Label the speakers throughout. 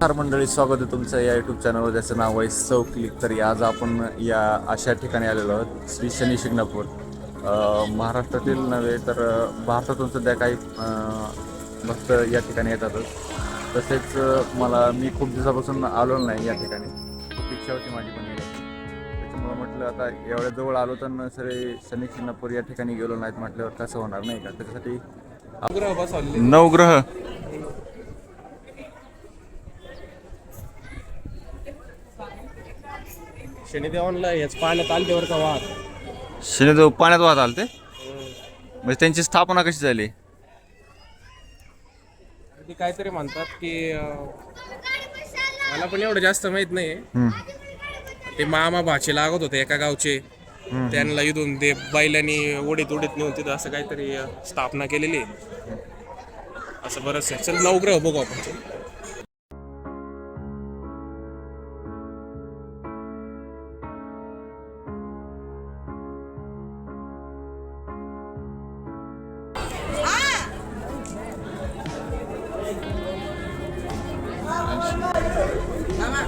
Speaker 1: नमस्कार मंडळी स्वागत आहे तुमचं या यूट्यूब चॅनलवर ज्याचं नाव आहे सौ क्लिक तरी आज आपण या अशा ठिकाणी आलेलो आहोत श्री शनी शिंगणापूर अं, महाराष्ट्रातील नव्हे तर भारतातून सध्या काही भक्त या ठिकाणी येतातच तसेच मला मी खूप दिवसापासून आलो नाही या ठिकाणी. खूप इच्छा होती माझी पण. त्याच्यामुळं म्हटलं आता एवढ्या जवळ आलो तर सरे शनी शिंगणापूर या ठिकाणी गेलो नाहीत म्हटल्यावर कसं होणार नाही का? त्याच्यासाठी नवग्रह.
Speaker 2: शनिदेवांना हेच पाण्यात आलतेवर का वाहत.
Speaker 1: शनिदेव पाण्यात वाहत आले ते म्हणजे त्यांची स्थापना कशी झाली?
Speaker 2: ते काहीतरी म्हणतात की अं, मला पण एवढं जास्त माहीत नाही
Speaker 1: हम्म.
Speaker 2: ते मामा भाचे लागत होते एका गावचे. त्यांना इथून ते बैलांनी ओढीत ओढीत नेऊन तिथं असं काहीतरी अं, स्थापना केलेली आहे. असं बरंच आहे. चल नवग्रह बघू आपण.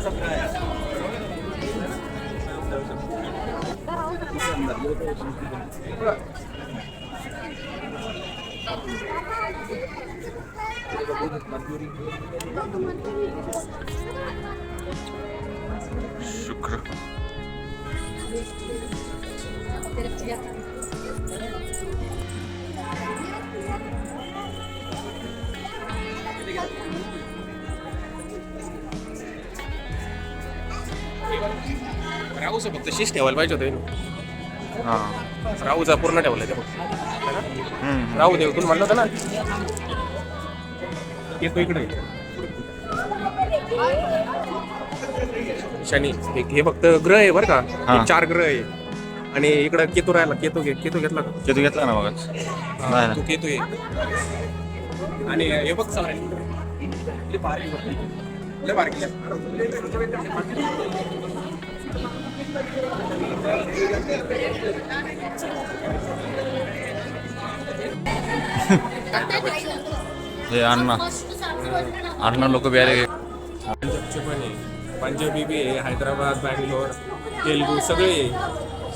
Speaker 1: Syukur. Terima kasih.
Speaker 2: राहूचं फक्त शिस्त ठेवायला पाहिजे होतं
Speaker 1: हां.
Speaker 2: राहूचा पूर्ण ठेवला ते. फक्त
Speaker 1: हम्म.
Speaker 2: राहू देव तुम्ही म्हणलं होतं ना. येतो इकडे. शनी हे हे फक्त ग्रह आहे बरं का.
Speaker 1: हा.
Speaker 2: चार ग्रह आहे. आणि इकडं केतू राहिला. केतू घे केतू घेतला का?
Speaker 1: केतू घेतला ना नाही
Speaker 2: हा,
Speaker 1: ना.
Speaker 2: तू केतू आहे आणि हे बघ चालेल लय भारी. आहे. लय भारी. आहे.
Speaker 1: हे अण्णा. अण्णा लोक
Speaker 2: बिहारे पण आहे पंजाबी बी आहे हैदराबाद बँगलोर तेलगू सगळे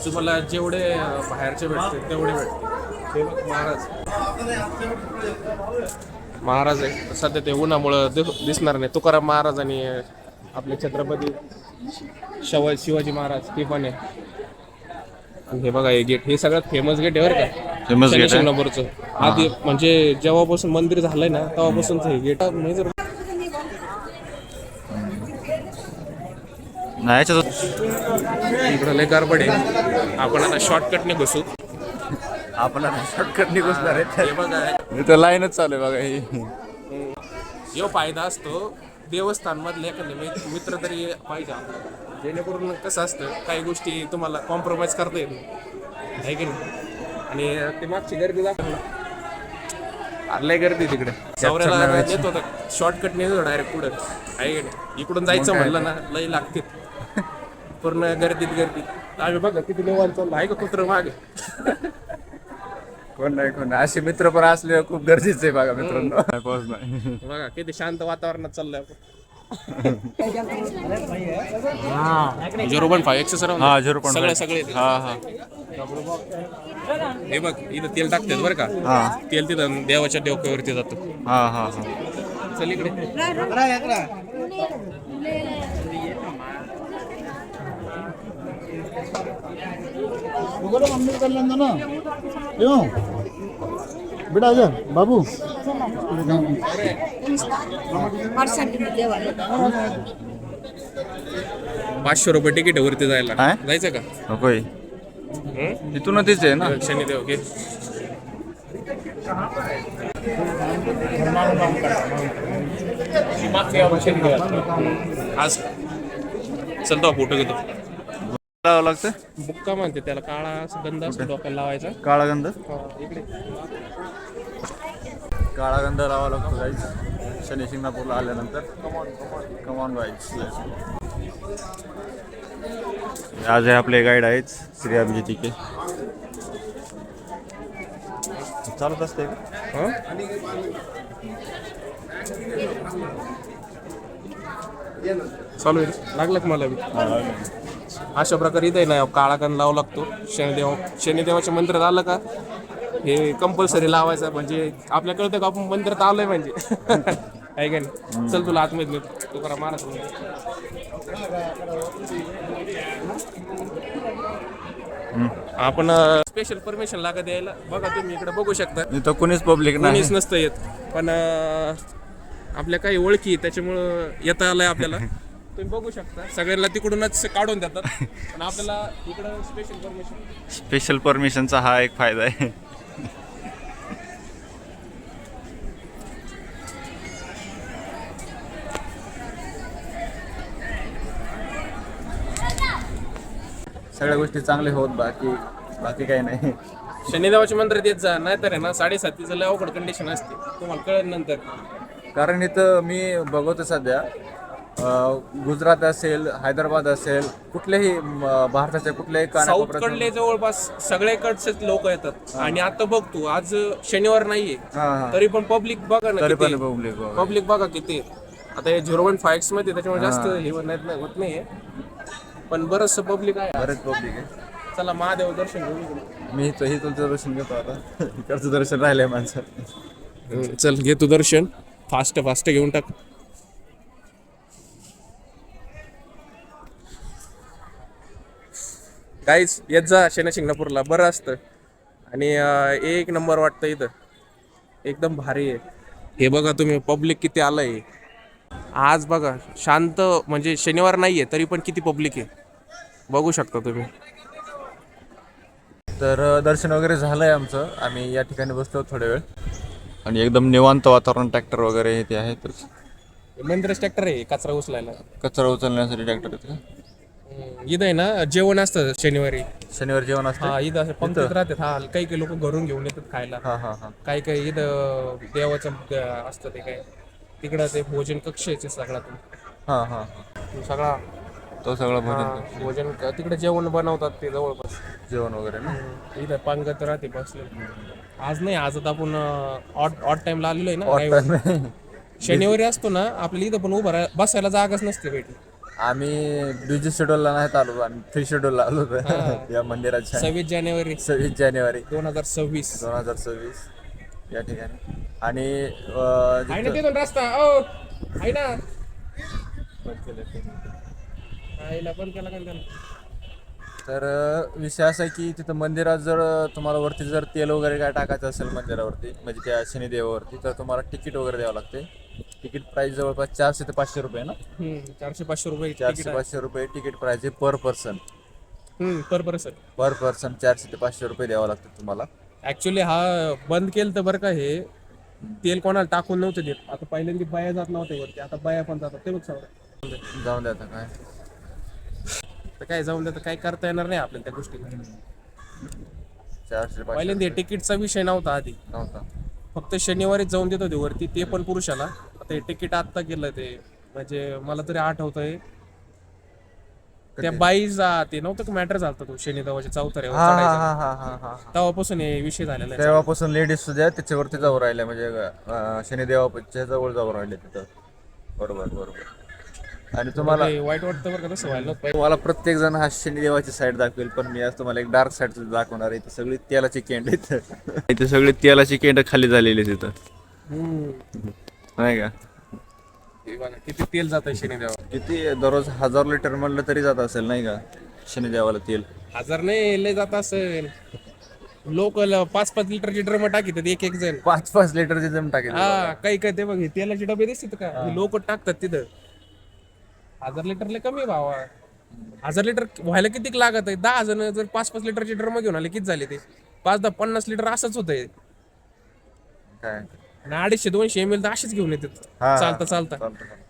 Speaker 2: तुम्हाला जेवढे बाहेरचे भेटते तेवढे भेटते महाराज. महाराज आहे. सध्या ते उन्हामुळं दिसणार नाही. तुकाराम महाराज आणि आपले छत्रपती शव शिवाजी महाराज ते पण आहे आणि हे बघा हे गेट हे सगळ्यात फेमस गेट आहे बरं का.
Speaker 1: आहे?
Speaker 2: शनिशिंगणापूरचं आधी म्हणजे जेव्हापासून मंदिर झालंय ना तेव्हापासून हे गेट जर
Speaker 1: नाही
Speaker 2: इकडं लय गडबड आहे. आपण आता शॉर्टकटने घुसू
Speaker 1: आपण शॉर्टकट निघणार आहे.
Speaker 2: हे बघा.
Speaker 1: इथं लाईनच चालू आहे बघा ही.
Speaker 2: यो फायदा असतो. देवस्थान मधले एखादे मित- मित्र तरी पाहिजे आपल्याला. जेणेकरून कसं असतं काही गोष्टी तुम्हाला कॉम्प्रोमाइज करता येईल आहे की नाही? आणि ते मागची गर्दी दाखव ना. अरे लय गर्दी तिकडे. चौऱ्याला येत होता शॉर्टकट नेत होता डायरेक्ट पुढं. आहे की नाही? इकडून जायचं म्हणलं ना लय लागते. पूर्ण गर्दीत गर्दी आम्ही बघा किती निवांत चाललो. आहे का कुत्र मागे?
Speaker 1: कोण नाही कोण नाही. असे मित्र पण असले खूप गरजेचं आहे बघा मित्रांनो. नाही, पाऊस नाही.
Speaker 2: बघा किती शांत वातावरणात चाललंय झिरो पॉईंट फाईव्ह एक्सेस
Speaker 1: हा झिरो पण
Speaker 2: सगळे सगळे.
Speaker 1: हा हा.
Speaker 2: हे बघ इथं तेल टाकतात बरं का?
Speaker 1: हा.
Speaker 2: तेल तिथं देवाच्या डोक्यावरती जातं.
Speaker 1: हा हा हा.
Speaker 2: चल इकडे.
Speaker 3: ना. येऊ. बेटा आजा बाबू.
Speaker 2: पाचशे रुपये तिकीट आहे वरती जायला.
Speaker 1: काय?
Speaker 2: जायचं का?
Speaker 1: नकोय
Speaker 2: हं?
Speaker 1: इथून तीच आहे ना?
Speaker 2: शनिदेव घे आज चल तो फोटो घेतो.
Speaker 1: लावावं लागतं?
Speaker 2: बुक्का म्हणते त्याला काळा असं गंध असं डोक्याला लावायचा.
Speaker 1: काळा गंध?
Speaker 2: हा, इकडे.
Speaker 1: काळा गंध लावा लागतो गाईच शनी शिंगणापूरला आल्यानंतर. कमॉन गाईच आज हे आपले गाईड आहेत श्री अभिजित के चालत असते का?
Speaker 2: हं? चालू आहे. लागलं मला बी? अशा प्रकारे इथे ना काळा कण लावा लागतो. शनिदेव शनिदेवाच्या मंदिरात आलं का हे कंपल्सरी लावायचं. म्हणजे आपल्या कळतं का आपण मंदिरात आलोय म्हणजे. आहे का नाही? चल तुला आतमध्ये. तू करा महाराज आपण स्पेशल परमिशन लागत यायला. बघा तुम्ही इकडे बघू शकता.
Speaker 1: इथं कोणीच पब्लिक
Speaker 2: कोणीच नसतं येत. पण आपल्या काही ओळखी त्याच्यामुळं येता आलंय आपल्याला. तुम्ही बघू शकता. सगळ्यांना तिकडूनच काढून देतात. पण आपल्याला इकडं स्पेशल परमिशन
Speaker 1: स्पेशल परमिशनचा हा एक फायदा आहे. सगळ्या गोष्टी चांगल्या होत बाकी बाकी काही नाही.
Speaker 2: शनिदेवाच्या मंदिरात येत जा नाहीतर आहे ना साडेसातीचं लय अवघड कंडिशन असते. तुम्हाला कळेल नंतर.
Speaker 1: कारण इथं मी बघतो सध्या गुजरात असेल हैदराबाद असेल कुठल्याही भारताच्या कुठल्याही
Speaker 2: साऊथ
Speaker 1: कानाकोपऱ्यात
Speaker 2: कडले जवळपास सगळ्याकडचे लोक येतात. आणि आता बघ तू आज शनिवार नाहीये.
Speaker 1: हा हा.
Speaker 2: तरी पण पब्लिक बघा ना
Speaker 1: तरी
Speaker 2: किती.
Speaker 1: पण पब्लिक
Speaker 2: पब्लिक बघा किती. आता हे झिरो पॉईंट फाईव्हमध्ये त्याच्यामुळे जास्त हे होत नाही पण बरंचसं पब्लिक आहे.
Speaker 1: बरेच पब्लिक आहे.
Speaker 2: चला महादेव दर्शन घेऊ.
Speaker 1: मी इथंही तुमचं दर्शन घेतो आता. इकडचं दर्शन राहिलंय माणसं.
Speaker 2: चल घे तू दर्शन. फास्ट फास्ट घेऊन टाक. काहीच येत जा शेना शिंगणापूरला बरं असतं. आणि एक नंबर वाटतं इथं. एकदम भारी आहे. हे बघा तुम्ही पब्लिक किती आलंय. आज बघा शांत म्हणजे शनिवार नाहीये तरी पण किती पब्लिक आहे. बघू शकता तुम्ही.
Speaker 1: तर दर्शन वगैरे झालंय आमचं. आम्ही या ठिकाणी बसलो थोडा वेळ. आणि एकदम निवांत वातावरण ट्रॅक्टर वगैरे हे ते आहेतच
Speaker 2: मंदिरच ट्रॅक्टर आहे कचरा उचलायला.
Speaker 1: कचरा उचलण्यासाठी ट्रॅक्टर आहेत का?
Speaker 2: इथं आहे ना जेवण असतं शनिवारी.
Speaker 1: शनिवार जेवण असतं?
Speaker 2: हा इथं असे पंक्तीत राहतात हा काही काही लोक घरून घेऊन येतात खायला.
Speaker 1: हा हा हा.
Speaker 2: काही काही इथं देवाचं द- असतं ते काय. तिकडं ते भोजन कक्ष आहे सगळा तो
Speaker 1: हा हा
Speaker 2: तो सगळा.
Speaker 1: तो सगळं
Speaker 2: हा,
Speaker 1: भोजन
Speaker 2: भोजन क- तिकडे जेवण बनवतात ते जवळपास.
Speaker 1: जेवण वगैरे ना?
Speaker 2: इथं पांगत राहते बसले. आज नाही आज आता आपण ऑट ऑट टाइमला आलेलो आहे ना रविवारी. शनिवारी असतो ना आपल्याला इथं पण उभं राहा- बसायला जागाच नसते भेटली.
Speaker 1: आम्ही बिझी शेड्यूलला नाहीत आलो आणि फ्री शेड्यूलला आलो होतो. या मंदिराच्या
Speaker 2: सव्वीस जानेवारी.
Speaker 1: सव्वीस जानेवारी.
Speaker 2: दोन हजार सव्वीस.
Speaker 1: दोन हजार सव्वीस. या ठिकाणी. आणि
Speaker 2: आहे ना तिथून रस्ता? ओ आहे ना. आईला पण केला का त्याला
Speaker 1: तर विषय असा आहे की तिथं मंदिरात जर तुम्हाला वरती जर तेल वगैरे काय टाकायचं असेल मंदिरावरती म्हणजे त्या शनिदेवावरती तर तुम्हाला तिकीट वगैरे द्यावं लागते. तिकीट प्राइस जवळपास चारशे ते पाचशे रुपये ना?
Speaker 2: हम्म, चारशे पाचशे रुपये
Speaker 1: चारशे पाचशे रुपये तिकीट प्राइस आहे per person
Speaker 2: per person
Speaker 1: per person चारशे ते पाचशे रुपये द्यावं लागतं तुम्हाला.
Speaker 2: ऍक्च्युली हा बंद केलं तर बरं का हे तेल कोणाला टाकून नव्हतं देत. आता पहिल्यांदा बाया जात नव्हते वरती आता बाया पण जातात. ते बघ सगळं.
Speaker 1: जाऊन द्या आता काय.
Speaker 2: तर काय जाऊन देतं काय करता येणार नाही आपल्याला त्या गोष्टीला.
Speaker 1: चारशे पाचशे
Speaker 2: पहिल्यांदा हे तिकीटचा विषय नव्हता आधी.
Speaker 1: नव्हता.
Speaker 2: फक्त शनिवारी जाऊन देत होते वरती ते पण पुरुषाला. आता हे तिकीट आत्ता केलं ते. म्हणजे मला तरी आठवतंय. त्या बाईचा ते नव्हतं का मॅटर झालं तो शनिदेवाच्या चौथऱ्यावर
Speaker 1: हा हा
Speaker 2: चढायचा
Speaker 1: हा हा हा हा.
Speaker 2: तेव्हापासून हे विषय झालेला आहे.
Speaker 1: तेव्हापासून लेडीज सुद्धा त्याच्यावरती जाऊ राहिल्या म्हणजे अं, शनिदेवाच्या जवळ जाऊ राहिले तिथं. बरोबर बरोबर. आणि तुम्हाला
Speaker 2: ते वाईट वाटतं बरं का तसं व्हायला.
Speaker 1: तुम्हाला प्रत्येक जण हा शनिदेवाची साईड दाखवेल पण मी आज तुम्हाला एक डार्क साईड दाखवणार आहे. इथं सगळी तेलाची केंड इथं इथे सगळी तेलाची केंड खाली झालेली आहे तिथं
Speaker 2: हम्म.
Speaker 1: नाही का?
Speaker 2: हे बघा, किती तेल जात आहे शनिदेवा
Speaker 1: किती? दररोज हजार लिटर म्हणलं तरी जात असेल नाही का? शनिदेवाला तेल.
Speaker 2: हजार नाही लय जात असेल. लोक पाच पाच लिटरचे ड्रम टाकीतात एक एक जण.
Speaker 1: पाच पाच लिटरचे जम टाकेल
Speaker 2: हा काही काही ते बघ हे तेलाचे डबे दिसतात का? लोक टाकतात तिथं. हजार लिटरला कमी आहे भावा. हजार लिटर व्हायला किती लागत आहे? दहा जण जर पाच पाच लिटरचे ड्रम घेऊन आले किती झाले ते? पाच दहा पन्नास लिटर असंच होतंय.
Speaker 1: काय?
Speaker 2: आणि अडीचशे दोनशे एम एल तर असेच घेऊन येतात.
Speaker 1: हा.
Speaker 2: चालता चालता.
Speaker 1: चालतं, चालतं.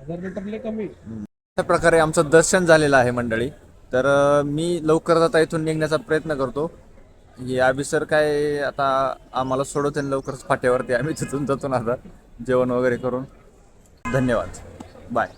Speaker 2: हजार लिटर लय कमी.
Speaker 1: अशा प्रकारे आमचं दर्शन झालेलं आहे मंडळी. तर अं, मी लवकरच आता इथून निघण्याचा प्रयत्न करतो. हे आबी सर काय आता आम्हाला सोडवते लवकरच फाट्यावरती आम्ही तिथून जातो ना आता जेवण वगैरे करून. धन्यवाद. बाय.